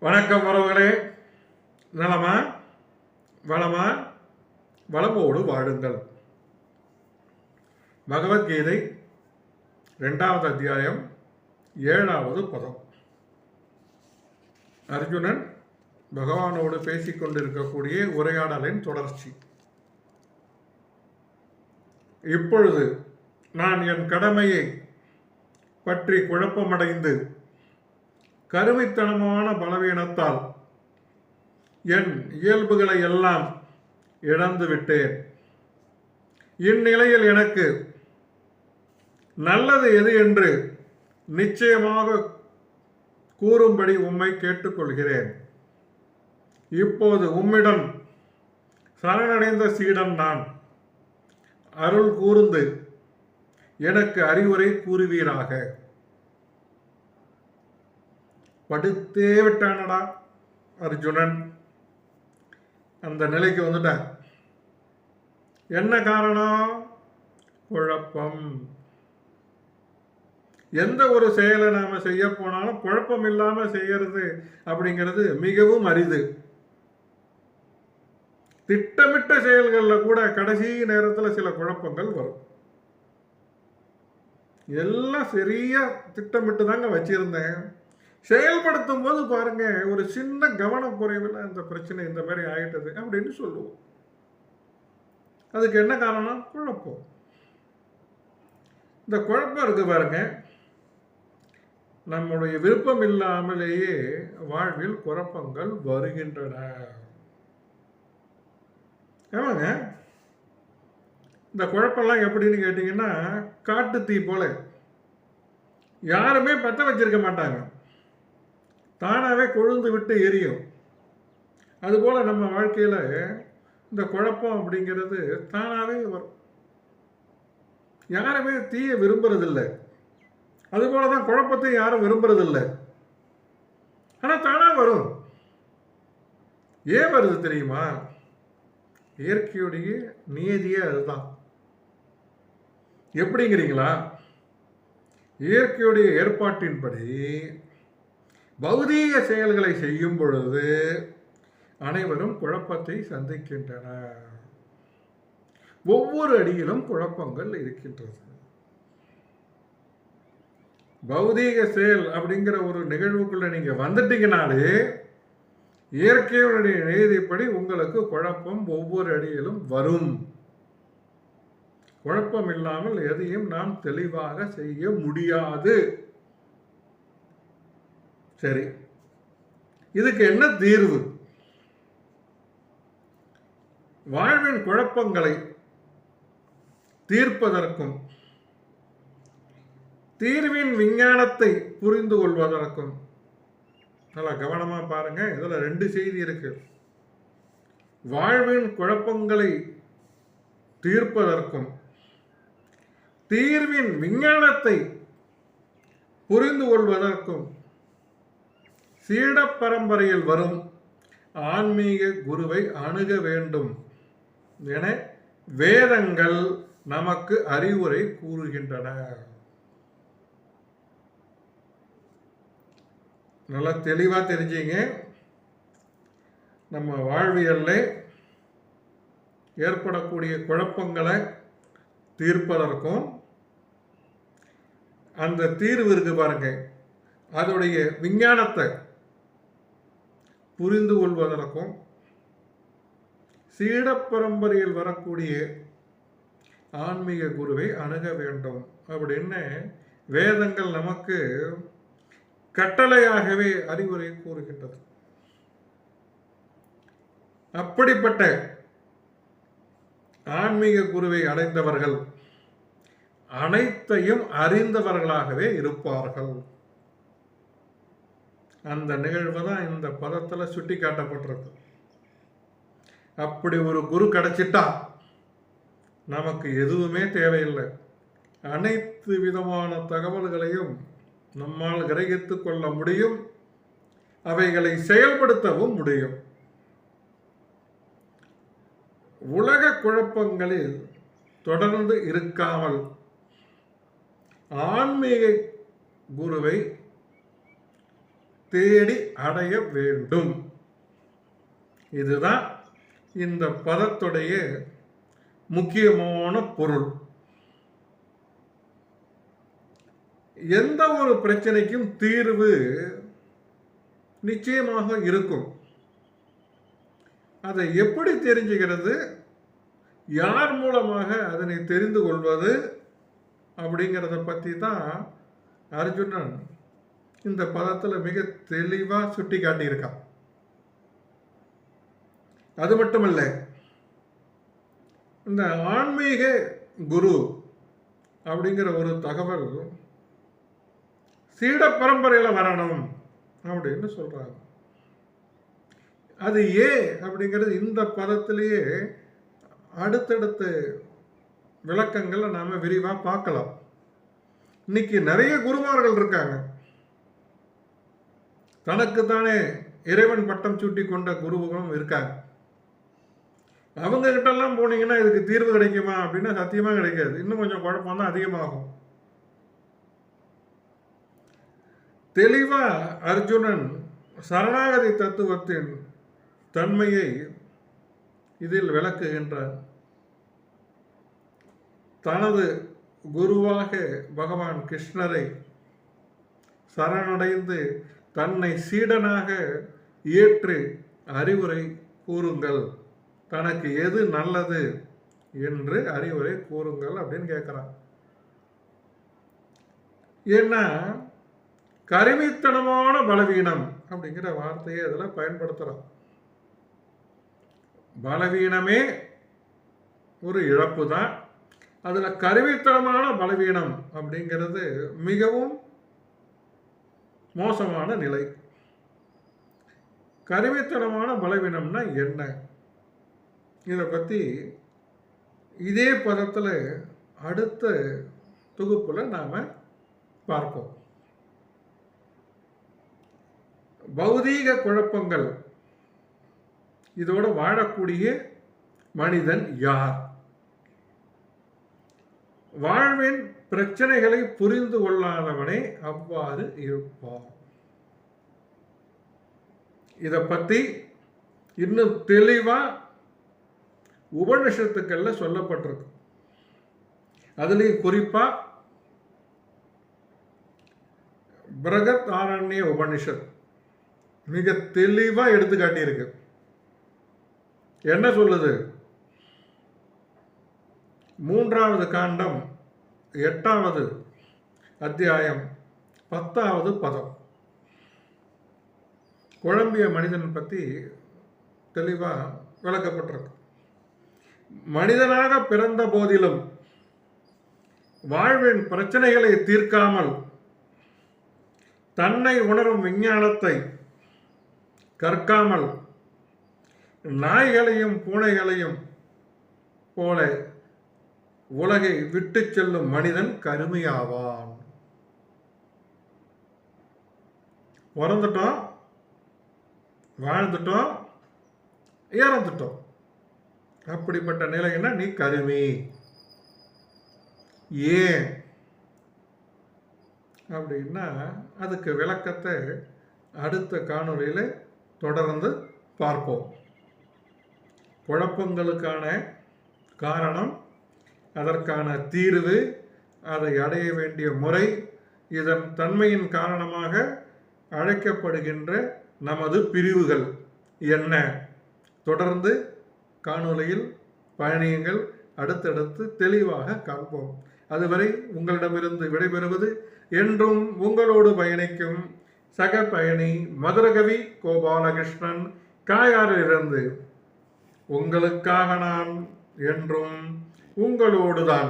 வணக்கம் உறவுகளே. நலமா? வளமா? வளமோடு வாழுங்கள். பகவத்கீதை ரெண்டாவது அத்தியாயம் ஏழாவது பதம். அர்ஜுனன் பகவானோடு பேசிக்கொண்டிருக்கக்கூடிய உரையாடலின் தொடர்ச்சி. இப்பொழுது நான் என் கடமையை பற்றி குழப்பமடைந்து கருமைத்தனமான பலவீனத்தால் என் இயல்புகளை எல்லாம் இழந்துவிட்டேன் இந்நிலையில் எனக்கு நல்லது எது என்று நிச்சயமாக கூறும்படி உம்மை கேட்டுக்கொள்கிறேன். இப்போது உம்மிடம் சரணடைந்த சீடன் நான். அருள் கூர்ந்து எனக்கு அறிவுரை கூறுவீராக. படுத்தே விட்டானடா அர்ஜுனன். அந்த நிலைக்கு வந்துட்டான் என்ன காரணம்? குழப்பம். எந்த ஒரு செயலை நாம செய்ய போனாலும் குழப்பம் இல்லாம செய்யறது அப்படிங்கிறது மிகவும் அரிது. திட்டமிட்ட செயல்களில் கூட கடைசி நேரத்தில் சில குழப்பங்கள் வரும். எல்லாம் சரியா திட்டமிட்டு தாங்க வச்சிருந்தேன். செயல்படுத்தும் போது பாருங்க ஒரு சின்ன கவனக்குறைவில் இந்த பிரச்சனை இந்த மாதிரி ஆயிட்டது அப்படின்னு சொல்லுவோம். அதுக்கு என்ன காரணம் குழப்பம். இந்த குழப்பம் இருக்கு பாருங்க. நம்முடைய விருப்பம் இல்லாமலேயே வாழ்வில் குழப்பங்கள் வருகின்றன. ஆமாங்க. இந்த குழப்பம்லாம் எப்படின்னு கேட்டிங்கன்னா காட்டு தீ போல. யாருமே பற்ற வச்சிருக்க மாட்டாங்க. தானாகவே கொழுந்து விட்டு எரியும். அதுபோல் நம்ம வாழ்க்கையில் இந்த குழப்பம் அப்படிங்கிறது தானாகவே வரும். யாருமே தீயை விரும்புறதில்லை. அதுபோல தான் குழப்பத்தை யாரும் விரும்புறதில்லை. ஆனால் தானாக வரும். ஏன் வருது தெரியுமா? இயற்கையுடைய நியதியே அதுதான். எப்படிங்கிறீங்களா? இயற்கையுடைய ஏற்பாட்டின்படி பௌதீக செயல்களை செய்யும் பொழுது அனைவரும் குழப்பத்தை சந்திக்கின்றனர் ஒவ்வொரு அடியிலும் குழப்பங்கள் இருக்கின்றது. பௌதீக செயல் அப்படிங்கிற ஒரு நிகழ்வுக்குள்ள நீங்க வந்துட்டீங்கனாலே இயற்கையுடைய நீதிப்படி உங்களுக்கு குழப்பம் ஒவ்வொரு அடியிலும் வரும். குழப்பம் இல்லாமல் எதையும் நாம் தெளிவாக செய்ய முடியாது. சரி. இதுக்கு என்ன தீர்வு? வாழ்வின் குழப்பங்களை தீர்ப்பதற்கும் தீர்வின் விஞ்ஞானத்தை புரிந்து கொள்வதற்கும். நல்லா கவனமாக பாருங்க. இதில் ரெண்டு செய்தி இருக்கு. வாழ்வின் குழப்பங்களை தீர்ப்பதற்கும் தீர்வின் விஞ்ஞானத்தை புரிந்து கொள்வதற்கும் சீட பரம்பரையில் வரும் ஆன்மீக குருவை அணுக வேண்டும் என வேதங்கள் நமக்கு அறிவுரை கூறுகின்றன. நல்லா தெளிவாக தெரிஞ்சிங்க. நம்ம வாழ்வியல்ல ஏற்படக்கூடிய குழப்பங்களை தீர்ப்பதற்கும் அந்த தீர்வு இருக்கு பாருங்க. அதோடைய விஞ்ஞானத்தை புரிந்து கொள்வதற்கும் சீட பரம்பரையில் வரக்கூடிய ஆன்மீக குருவை அணுக வேண்டும். அப்படின்னு வேதங்கள் நமக்கு கட்டளையாகவே அறிவுரை கூறுகின்றது. அப்படிப்பட்ட ஆன்மீக குருவை அடைந்தவர்கள் அனைத்தையும் அறிந்தவர்களாகவே இருப்பார்கள். அந்த நிகழ்வு தான் இந்த பதத்தில் சுட்டி காட்டப்பட்டிருக்கு அப்படி ஒரு குரு கிடைச்சிட்டா நமக்கு எதுவுமே தேவையில்லை. அனைத்து விதமான தகவல்களையும் நம்மால் கிரகித்து கொள்ள முடியும். அவைகளை செயல்படுத்தவும் முடியும். உலக குழப்பங்களில் தொடர்ந்து இருக்காமல் ஆன்மீக குருவை தேடி அடைய வேண்டும். இதுதான் இந்த பதத்துடைய முக்கியமான பொருள். எந்த ஒரு பிரச்சனைக்கும் தீர்வு நிச்சயமாக இருக்கும். அதை எப்படி தெரிஞ்சுக்கிறது யார் மூலமாக அதனை தெரிந்து கொள்வது? அப்படிங்கிறத பற்றி தான் அர்ஜுனன் இந்த பதத்தில் மிக தெளிவாக சுட்டி காட்டியிருக்கான் அது மட்டுமல்ல இந்த ஆன்மீக குரு அப்படிங்கிற ஒரு தகவல் சீட பரம்பரையில் வரணும் அப்படின்னு சொல்கிறாங்க அது ஏன் அப்படிங்கிறது இந்த பதத்திலேயே அடுத்தடுத்த விளக்கங்களை நாம் விரிவாக பார்க்கலாம். இன்னைக்கு நிறைய குருமார்கள் இருக்காங்க. தனக்கு தானே இறைவன் பட்டம் சூட்டி கொண்ட குருவும் இருக்காங்க. அவங்க கிட்டெல்லாம் போனீங்கன்னா இதுக்கு தீர்வு கிடைக்குமா அப்படின்னா சத்தியமா கிடைக்காது. இன்னும் கொஞ்சம் குழப்பம் தான் அதிகமாகும். தெளிவா அர்ஜுனன் சரணாகதி தத்துவத்தின் தன்மையை இதில் விளக்குகின்றார். தனது குருவாக பகவான் கிருஷ்ணரை சரணடைந்து தன்னை சீடனாக ஏற்று அறிவுரை கூறுங்கள். தனக்கு எது நல்லது என்று அறிவுரை கூறுங்கள் அப்படின்னு கேட்குறான் ஏன்னா கருமித்தனமான பலவீனம் அப்படிங்கிற வார்த்தையை அதில் பயன்படுத்துகிறோம் பலவீனமே ஒரு இழப்பு தான் அதில் கருவித்தனமான பலவீனம் அப்படிங்கிறது மிகவும் மோசமான நிலை. கருவித்தனமான பலவீனம்னா என்ன? இதை பற்றி இதே பதத்தில் அடுத்த தொகுப்பில் நாம் பார்ப்போம். பௌதீக குழப்பங்கள். இதோடு வாழக்கூடிய மனிதன் யார்? வாழ்வின் பிரச்சனைகளை புரிந்து கொள்ளாதவனே அவ்வாறு இருப்பான். இதை பற்றி இன்னும் தெளிவாக உபநிஷத்துக்களில் சொல்லப்பட்டிருக்கு. அதுலேயும் குறிப்பாக பிரகத் ஆரண்ய உபனிஷத் மிக தெளிவாக எடுத்து காட்டியிருக்கு. என்ன சொல்லுது? மூன்றாவது காண்டம் எட்டாவது அத்தியாயம் பத்தாவது பதம். குழம்பிய மனிதன் பற்றி தெளிவாக விளக்கப்பட்டிருக்கு. மனிதனாக பிறந்த போதிலும் வாழ்வின் பிரச்சனைகளை தீர்க்காமல் தன்னை உணரும் விஞ்ஞானத்தை கற்காமல் நாய்களையும் பூனைகளையும் போல உலகை விட்டு செல்லும் மனிதன் கருமையாவான். பிறந்துட்டோம் வாழ்ந்துட்டோம். இறந்துட்டோம். அப்படிப்பட்ட நிலைன்னா நீ கருமி. ஏன்? அப்படின்னா அதுக்கு விளக்கத்தை அடுத்த காணொலியில் தொடர்ந்து பார்ப்போம். குழப்பங்களுக்கான காரணம் அதற்கான தீர்வு அதை அடைய வேண்டிய முறை இதன் தன்மையின் காரணமாக அழைக்கப்படுகின்ற நமது பிரிவுகள் என்ன? தொடர்ந்து காணொளியில் பயணியங்கள். அடுத்தடுத்து தெளிவாக காண்போம். அதுவரை உங்களிடமிருந்து விடைபெறுவது என்றும் உங்களோடு பயணிக்கும் சக பயணி மதுரகவி கோபாலகிருஷ்ணன் காயாரிலிருந்து உங்களுக்காக நான் என்றும் உங்களோடுதான்.